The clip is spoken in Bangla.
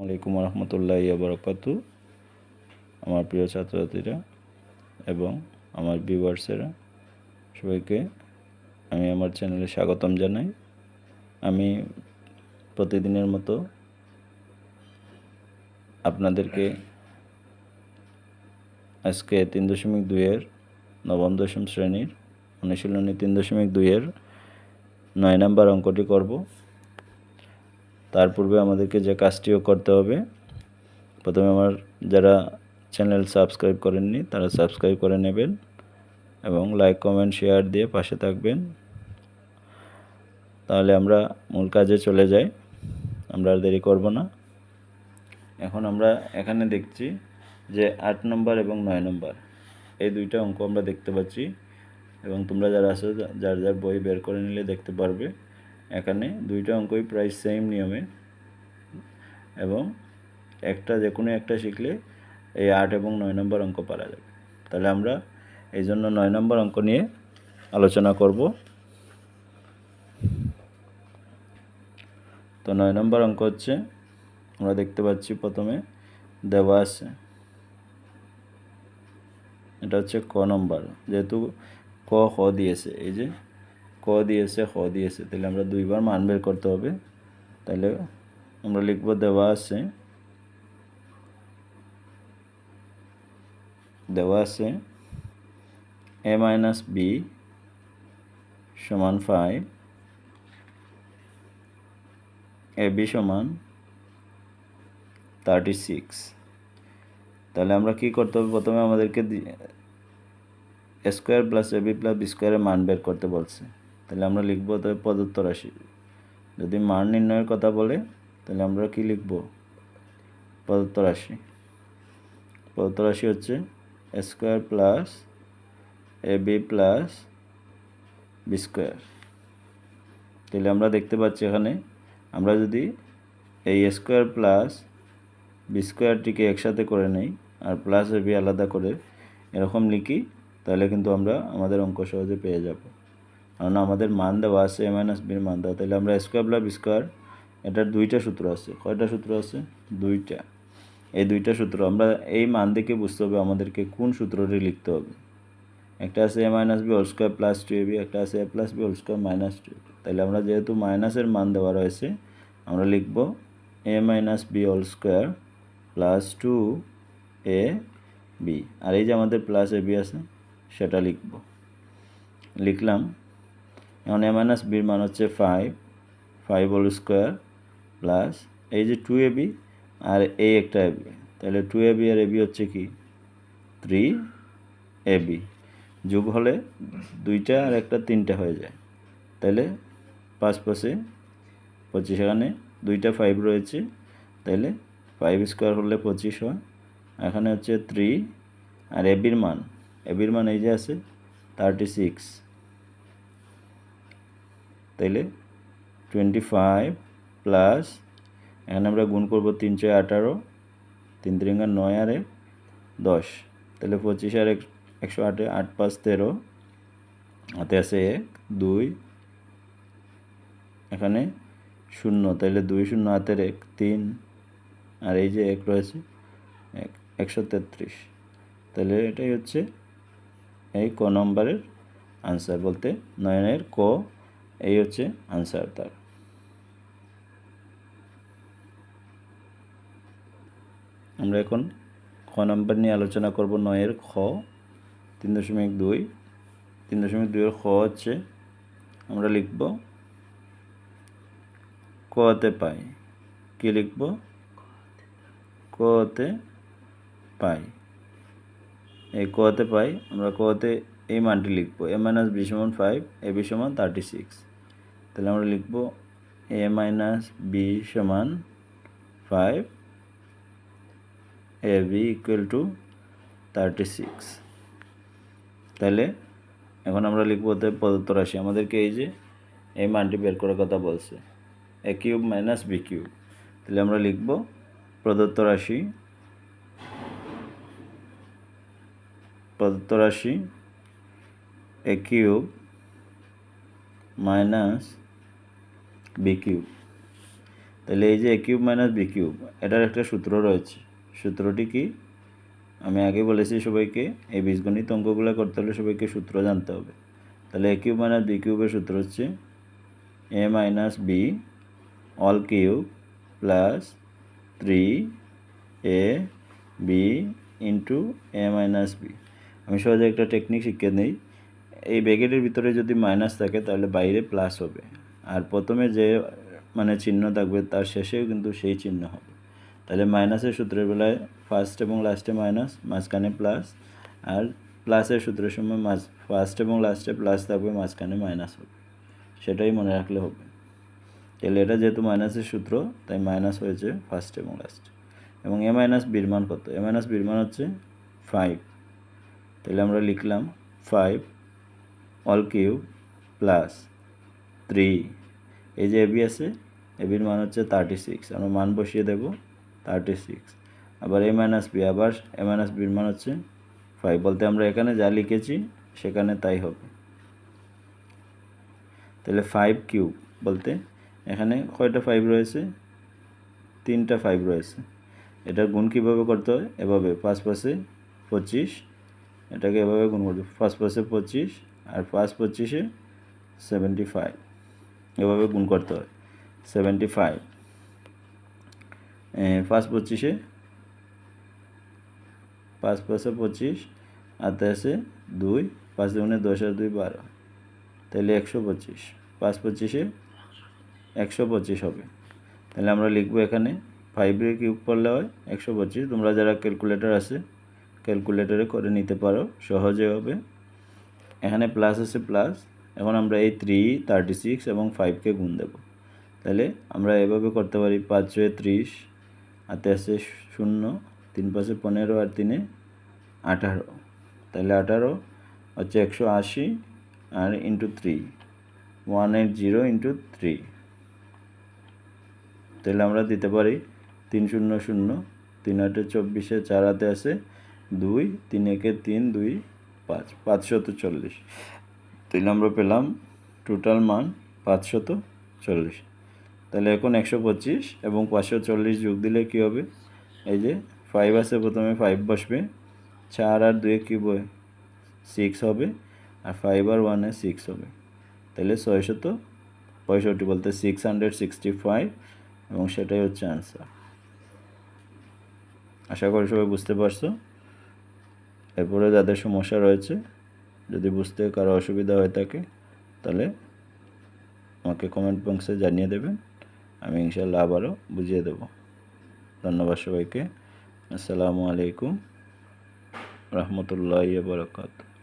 আলাইকুম রহমতুল্লাহ বরকাতু আমার প্রিয় ছাত্রছাত্রীরা এবং আমার ভিউয়ার্সেরা, সবাইকে আমি আমার চ্যানেলে স্বাগতম জানাই। আমি প্রতিদিনের মতো আপনাদেরকে আজকে তিন দশমিক দুইয়ের নবম দশম শ্রেণির অনুশীলনী তিন দশমিক দুইয়ের নয় নাম্বার অঙ্কটি করব। তার পূর্বে আমাদেরকে যে কাজটিও করতে হবে, প্রথমে আমার যারা চ্যানেল সাবস্ক্রাইব করেননি, তারা সাবস্ক্রাইব করে নেবেন এবং লাইক কমেন্ট শেয়ার দিয়ে পাশে থাকবেন। তাহলে আমরা মূল কাজে চলে যাই, আমরা আর দেরি করব না। এখন আমরা এখানে দেখছি যে আট নম্বর এবং নয় নম্বর, এই দুইটা অঙ্ক আমরা দেখতে পাচ্ছি এবং তোমরা যারা আছো যার যার বই বের করে নিলে দেখতে পারবে। এখানে দুইটা অঙ্কই প্রায় সেম নিয়মে। এবং একটা যে কোনো একটা শিখলে এই আট এবং নয় নম্বর অঙ্ক পারা যাবে। তাহলে আমরা এই জন্য নয় নম্বর অঙ্ক নিয়ে আলোচনা করব। তো নয় নম্বর অঙ্ক হচ্ছে, আমরা দেখতে পাচ্ছি প্রথমে দেওয়া আছে। এটা হচ্ছে ক নম্বর, যেহেতু ক খ দিয়েছে, এই যে ক দিয়েছে, খ দিয়েছে, তাহলে আমরা দুইবার মান বের করতে হবে। তাহলে আমরা লিখব দেওয়া আছে। দেওয়া আছে এ মাইনাস বি সমান ফাইভ এ বি সমান থার্টি সিক্স তাহলে আমরা কি করতে হবে? প্রথমে আমাদেরকে square plus A B plus B স্কোয়ারের মান বের করতে বলছে। তাহলে আমরা লিখব তবে প্রদত্ত রাশি যদি মান নির্ণয়ের কথা বলে, তাহলে আমরা কি লিখব? প্রদত্ত রাশি প্রদত্ত রাশি হচ্ছে square plus A B plus B square তাহলে আমরা দেখতে পাচ্ছি এখানে, আমরা যদি এই স্কোয়ার প্লাস বি স্কোয়ারটিকে একসাথে করে নেই, আর প্লাস এ বি আলাদা করে এরকম লিখি, তাহলে কিন্তু আমরা আমাদের অঙ্ক সহজে পেয়ে যাব। কারণ আমাদের মান দেওয়া আছে এ মাইনাস বির মান দেওয়া তাহলে আমরা স্কোয়ার প্লাস স্কোয়ার এটার দুইটা সূত্র আছে। কয়টা সূত্র আছে? দুইটা। এই দুইটা সূত্র, আমরা এই মান দেখে বুঝতে হবে আমাদেরকে কোন সূত্রটি লিখতে হবে। একটা আছে A minus B whole square plus two A B একটা আছে A plus B whole square minus two তাহলে আমরা যেহেতু মাইনাসের মান দেওয়া রয়েছে, আমরা লিখব A minus B whole square plus two A B আর এই যে আমাদের প্লাস এ বি আছে, সেটা লিখব। লিখলাম। এখন এ মাইনাস বির মান হচ্ছে five five whole square plus এই যে টু এ বি আর এই একটা এ বি তাহলে টু এ বি আর এ বি হচ্ছে কি? থ্রি এ বি যোগ হলে দুইটা আর একটা তিনটা হয়ে যায়। তাহলে পাঁচ পাশে পঁচিশ, এখানে দুইটা ফাইভ রয়েছে। তাহলে ফাইভ স্কোয়ার হলে পঁচিশ হয়। এখানে হচ্ছে থ্রি আর এবির মান। এবির মান এই যে আছে থার্টি সিক্স তাইলে টোয়েন্টি ফাইভ প্লাস এখানে আমরা গুণ করব তিন ছয় আঠারো, তিন তিরিঙ্গা নয় আর এক দশ। তাহলে পঁচিশ আর এক, একশো আটে আট পাঁচ তেরো, হাতে আছে এক, দুই, এখানে শূন্য তাহলে দুই শূন্য হাতের এক, তিন, আর এই যে এক রয়েছে, এক, একশো তেত্রিশ। তাহলে এটাই হচ্ছে এই ক নম্বরের আনসার বলতে নয়নের ক এই হচ্ছে আনসার তার। আমরা এখন খ নাম্বার নিয়ে আলোচনা করব নয়ের খ, তিন দশমিক দুই। তিন দশমিক দুইয়ের খ হচ্ছে, আমরা লিখব কতে পাই। কি লিখব? কতে পাই। এই কতে পাই, আমরা কতে এই মানটি লিখব এ মাইনাস বি সমান ফাইভ এ বি সমান থার্টি সিক্স তাহলে আমরা লিখব এ মাইনাস বি সমান five A B equal to thirty six তাহলে এখন আমরা লিখব প্রদত্ত রাশি। আমাদেরকে এই যে এই মানটি বের করার কথা বলছে। A cube minus B cube তাহলে আমরা লিখব প্রদত্ত রাশি প্রদত্ত রাশি A cube minus B cube তাহলে এই যে A cube minus B cube এটার একটা সূত্র রয়েছে। সূত্রটি কি? আমি আগে বলেছি সবাইকে, এই বীজগণিত অঙ্কগুলো করতে হলে সবাইকে সূত্র জানতে হবে। তাহলে এ কিউব মাইনাস বি কিউবের সূত্র হচ্ছে A minus B all cube plus three A B into A minus B আমি সহজে একটা টেকনিক শিখে নেই। এই ব্যাকেটের ভিতরে যদি মাইনাস থাকে, তাহলে বাইরে প্লাস হবে। প্রথমে যে মানে চিহ্ন থাকবে তার শেষেও কিন্তু সেই চিহ্ন হবে। তাহলে মাইনাসের সূত্রের বেলায় ফার্স্ট এবং লাস্টে মাইনাস মাঝখানে প্লাস আর প্লাসের সূত্রের সময় মাঝ ফার্স্ট এবং লাস্টে প্লাস থাকবে, মাঝখানে মাইনাস হবে। সেটাই মনে রাখলে হবে। তাহলে এটা যেহেতু মাইনাসের সূত্র, তাই মাইনাস হয়েছে ফার্স্ট এবং লাস্ট এবং এ মাইনাস বির মান কত? এ মাইনাস বির মান হচ্ছে ফাইভ তাহলে আমরা লিখলাম five all cube plus three এই যে এবি আছে এবির মান হচ্ছে থার্টি সিক্স আমরা মান বসিয়ে দেব থার্টি সিক্স আবার এ মাইনাস বি আবার এ মাইনাস বির মান হচ্ছে ফাইভ বলতে আমরা এখানে যা লিখেছি, সেখানে তাই হবে। তাহলে ফাইভ কিউব বলতে এখানে কয়টা ফাইভ রয়েছে? তিনটা ফাইভ রয়েছে। এটার গুণ কীভাবে করতে হয়? এভাবে। পাঁচ পাশে পঁচিশ। এটাকে এভাবে গুণ করতে পাঁচ পাশে পঁচিশ আর পাঁচ পঁচিশে সেভেন্টি ফাইভ এভাবে গুণ করতে হয়। সেভেন্টি ফাইভ পাঁচ পঁচিশে? পাঁচ পাঁচে পঁচিশ আর আছে দুই, পাঁচ দুগুণে দশ আর দুই বারো। তাহলে একশো পঁচিশ। পাঁচ পঁচিশে একশো পঁচিশ হবে। তাহলে আমরা লিখব এখানে ফাইভের কিউব করলে হয় একশো পঁচিশ। তোমরা যারা ক্যালকুলেটর আছে ক্যালকুলেটরে করে নিতে পারো, সহজে হবে। এখানে প্লাস আছে প্লাস এখন আমরা এই থ্রি থার্টি সিক্স এবং ফাইভকে গুণ দেব। তাহলে আমরা এভাবে করতে পারি, পাঁচ ছয় ত্রিশ হাতে আছে শূন্য, তিন পাশে পনেরো আর তিনে আঠারো। তাহলে আঠারো হচ্ছে একশো আশি আর into three one eight zero into three তাহলে আমরা দিতে পারি, তিন শূন্য শূন্য, তিন আটে চব্বিশে, চার হাতে আছে দুই, তিন একে তিন, দুই, পাঁচ, পাঁচশত চল্লিশ। তাহলে আমরা পেলাম টোটাল মান পাঁচশত চল্লিশ। তাহলে এখন একশো পঁচিশ এবং পাঁচশো চল্লিশ যোগ দিলে কী হবে? এই যে ফাইভ আছে, প্রথমে ফাইভ বসবে, চার আর দুয়ে কী বই সিক্স হবে, আর ফাইভ আর ওয়ানে সিক্স হবে। তাহলে ছয়শত পঁয়ষট্টি বলতে সিক্স হান্ড্রেড সিক্সটি ফাইভ এবং সেটাই হচ্ছে আনসার আশা করি সবাই বুঝতে পারছ। এরপরে যাদের সমস্যা রয়েছে যদি বুঝতে কারও অসুবিধা হয়ে থাকে, তাহলে আমাকে কমেন্ট বক্সে জানিয়ে দেবেন। আমি ইনশাল্লাহ আবারও বুঝিয়ে দেব। ধন্যবাদ সবাইকে। আসসালামু আলাইকুম। রহমতুল্লাহ বরকাত